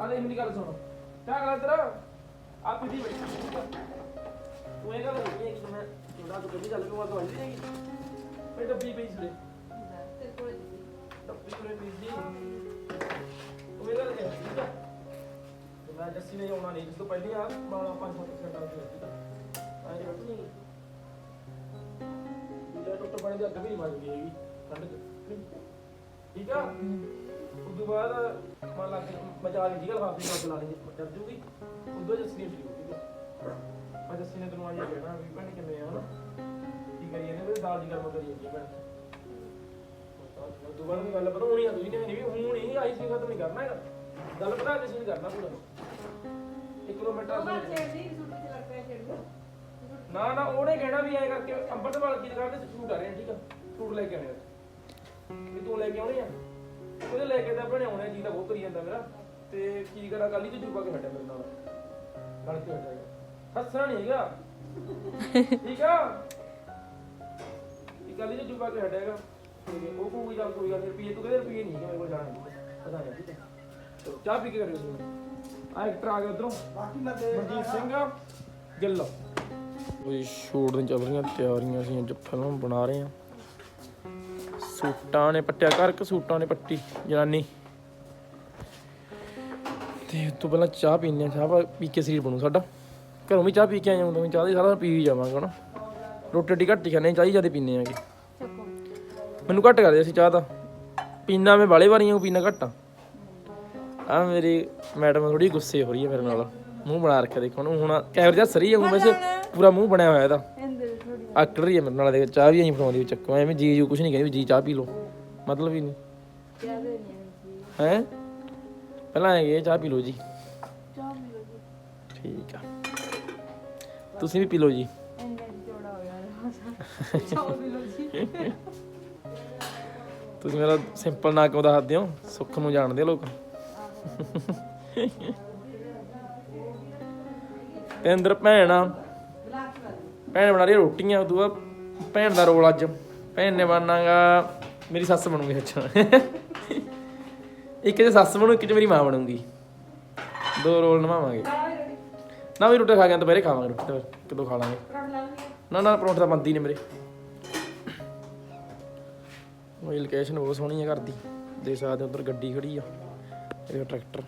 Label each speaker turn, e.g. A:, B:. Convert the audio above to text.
A: ਲੈ ਮੇਰੀ ਗੱਲ ਸੁਣ। ਕਿਆ ਗੱਲ ਤੇਰਾ ਆ। ਪੀੜੀ ਬੈਠੀ ਤੂੰ ਇਹ ਗੱਲ ਨਹੀਂ ਹੈ ਕਿ ਮੈਂ ਤੁਹਾਡਾ ਤੂੰ ਕਿਹੜੀ ਗੱਲ ਆ ਦਵਾਈ ਨਹੀਂ ਇਹ ਡੱਬੀ ਪਈ ਸੜੇ
B: ਤੇਰੇ ਕੋਲ ਦਿੱਤੀ
A: ਡੱਬੀ ਕੋਲੇ ਪਈ ਸੀ। ਉਹ ਮੇਰਾ ਲੈ ਠੀਕ ਆ? ਤੇ ਮੈਂ ਜੱਸੀ ਨੇ ਆਉਣਾ ਨਹੀਂ ਜਿਸ ਤੋਂ ਪਹਿਲੇ ਆ ਮਾਲਾ 5-7 ਘੰਟਾ ਹੋ ਗਿਆ ਆ ਇਹ ਰੋਟੀ ਨਹੀਂ ਜਿਹੜਾ ਟੁੱਟ ਪਾਣੀ ਦੀ ਅੱਗ ਵੀ ਨਹੀਂ ਮਾਰਦੀ ਹੈਗੀ ਠੰਡ ਚ। ਠੀਕ ਆ? ਉਸ ਤੋਂ ਬਾਅਦ ਮੰਨ ਲਾ ਕੇ ਬਚਾ ਲਈ ਠੀਕ ਆ ਲਫਾਫੇ ਨਾਲ ਬੁਲਾ ਲਈ ਡਰ ਜੂਗੀ ਉਦੋਂ ਜੱਸੀ ਨੇ ਠੀਕ ਠੀਕ ਆ? ਮੈਂ ਜੱਸੀ ਨੇ ਤੈਨੂੰ ਆਇਆ ਕਹਿਣਾ ਵੀ ਭੈਣ ਕਿਵੇਂ ਆ ਹਨਾ? ਕੀ ਕਰੀਏ ਨੇ ਤੇ ਦਾਲ ਦੀ ਗਰਮ ਕਰੀ ਜਾਂਦੀ ਭੈਣ। ਉਦੋਂ ਬਾਅਦ ਵੀ ਗੱਲ ਪਤਾ ਹੋਣੀ ਆ ਤੁਸੀਂ ਨੇ ਵੀ ਹੁਣ ਆਈ ਸੀ ਖਤਮ ਨਹੀਂ ਕਰਨਾ ਹੈਗਾ। ਗੱਲ ਪਤਾ ਅੱਜ ਸੀ ਕਰਨਾ ਪੂਰਾ। 1 ਕਿਲੋਮੀਟਰ ਅਸੀਂ-
B: ਛੇੜਦੀ ਸੁੱਟ ਤੇ ਲੱਗ ਪਿਆ ਛੇੜ।
A: ਨਾ ਨਾ ਉਹਨੇ ਕਹਿਣਾ ਵੀ ਐ ਕਰਕੇ ਅੰਮ੍ਰਿਤਵਾਲ ਕੀ ਤੇ ਸੂਟ ਆ ਰਹੇ ਆ ਠੀਕ ਆ? ਸੂਟ ਲੈ ਕੇ ਆਣੇ ਆ। ਵੀ ਤੂੰ ਲੈ ਕੇ ਆਉਣੇ ਆ। ਉਹਦੇ ਲੈ ਕੇ ਤਾਂ ਆਪਣੇ ਆਉਣੇ ਜੀ ਤਾਂ ਉਹ ਕਰੀ ਜਾਂਦਾ ਮੇਰਾ। ਤੇ ਕੀ ਕਰਾਂ ਕੱਲ ਹੀ ਤੇ ਜੂਬਾ ਕੇ ਹਟਿਆ ਮੇਰੇ ਨਾਲ। ਗੱਲ ਕੇ ਹਟਿਆ ਹੱਸਣਾ ਨਹੀਂ ਹੈਗਾ। ਠੀਕ ਆ? ਇਹ ਕੱਲ ਹੀ ਤੇ ਜੂਬਾ ਕੇ ਹਟਿਆਗਾ ਤੇ ਉਹ ਕੋਈ ਗੱਲ ਕੋਈ ਗੱਲ ਰੁਪਏ ਤੂੰ ਕਹਿੰਦੇ ਰੁਪਏ ਨਹੀਂ ਹੈਗੇ ਮੇਰੇ ਕੋਲ ਜਾਣਾ। ਪਤਾ ਨਹੀਂ ਚਲੋ ਚਾਹ ਪੀ ਕੇ ਕਰਿਓ ਤੁਸੀਂ। ਆ ਐਕਟਰ ਆ ਗਿਆ ਉਧਰੋਂ ਮਨਜੀਤ ਸਿੰਘ ਗਿੱਲ ਕੋਈ ਸ਼ੂਟ ਦੀਆਂ ਚੱਲ ਰਹੀਆਂ ਤਿਆਰੀਆਂ ਅਸੀਂ ਅੱਜ ਫਿਲਮ ਬਣਾ ਰਹੇ ਹਾਂ। ਸੂਟਾਂ ਨੇ ਪੱਟਿਆ ਕਰ ਕਿ ਸੂਟਾਂ ਨੇ ਪੱਟੀ ਜਨਾਨੀ। ਤੇ ਤੋਂ ਪਹਿਲਾਂ ਚਾਹ ਪੀਂਦੇ ਆ ਚਾਹ ਪਾ- ਕੇ ਸਰੀਰ ਬਣੂ ਸਾਡਾ। ਘਰੋਂ ਵੀ ਚਾਹ ਪੀ ਕੇ ਆਏ ਹਾਂ ਚਾਹ ਦੀ ਸਾਰਾ ਪੀ ਹੀ ਜਾਵਾਂਗੇ ਹਨਾ। ਰੋਟੀ ਰੋਟੀ ਘੱਟ ਹੀ ਹਾਂ, ਚਾਹ ਹੀ ਜ਼ਿਆਦਾ ਪੀਂਦੇ ਆਂਗੇ ਮੈਨੂੰ ਘੱਟ ਕਰਦੇ ਅਸੀਂ ਚਾਹ ਤਾਂ। ਪੀਣਾ ਮੈਂ ਬਾਲੇ ਵਾਰੀਆਂ ਉਹ ਪੀਣਾ ਘੱਟ ਆ। ਆ ਮੇਰੀ ਮੈਡਮ ਥੋੜੀ ਗੁੱਸੇ ਹੋ ਰਹੀ ਹੈ ਮੇਰੇ ਨਾਲ। ਮੂੰਹ ਬਣਾ ਰੱਖਿਆ ਦੇਖੋ ਹੁਣ ਹੁਣ ਕੈਮਰੇ ਦਾ ਸਰੀ ਜਾਊ ਵੈਸੇ ਪੂਰਾ ਮੂੰਹ ਬਣਿਆ ਹੋਇਆ ਇਹਦਾ। ਆਕੜ ਰਹੀ ਹੈ ਮੇਰੇ ਨਾਲ ਦੇ ਚਾਹ ਵੀ ਐਂ ਫੜਾਉਂਦੀ ਵੀ ਚੱਕੋ ਐਵੇਂ ਜੀ ਜੂ ਕੁਝ ਨਹੀਂ ਕਹਿੰਦੀ ਵੀ ਜੀ ਚਾਹ ਪੀ ਲਓ ਮਤਲਬ ਹੀ ਨਹੀਂ। ਹੈ? ਪਹਿਲਾਂ ਗਏ ਚਾਹ ਪੀ ਲਓ ਜੀ। ਠੀਕ ਆ। ਤੁਸੀਂ ਵੀ ਪੀ ਲਓ ਜੀ। ਤੁਸੀਂ ਮੇਰਾ ਸਿੰਪਲ ਨਾਂ ਕਿਉਂ ਦੱਸਦੇ ਹੋ ਸੁੱਖ ਨੂੰ ਜਾਣਦੇ ਲੋਕ। ਤੇ ਅੰਦਰ ਭੈਣ ਭੈਣ ਬਣਾ ਰਹੀ ਆ ਰੋਟੀਆਂ ਉਦੋਂ ਬਾਅਦ ਭੈਣ ਦਾ ਰੋਲ ਅੱਜ। ਭੈਣ ਨੇ ਬਣਨਾਗਾ ਮੇਰੀ ਸੱਸ ਬਣੂਗੀ ਅੱਛਾ ਇੱਕ ਤੇ ਸੱਸ ਬਣੂ, ਇੱਕ ਚ ਮੇਰੀ ਮਾਂ ਬਣੂਗੀ। ਦੋ ਰੋਲ ਨਿਭਾਵਾਂਗੇ। ਨਾ ਵੀ ਰੋਟੀ ਖਾ ਕੇ ਦੁਪਹਿਰੇ ਖਾਵਾਂਗੇ ਰੋਟੀ ਤਾਂ ਕਿਦੋਂ ਖਾ ਲਾਂਗੇ। ਨਾ ਨਾ, ਪਰੌਂਠੇ ਤਾਂ ਬੰਦੀ ਨੇ ਮੇਰੇ। ਉਹ ਲੋਕੇਸ਼ਨ ਬਹੁਤ ਸੋਹਣੀ ਹੈ ਘਰ ਦੀ। ਦੇ ਸਕਦੇ ਹੋ ਉੱਧਰ ਗੱਡੀ ਖੜੀ ਆ ਇਹ ਟਰੈਕਟਰ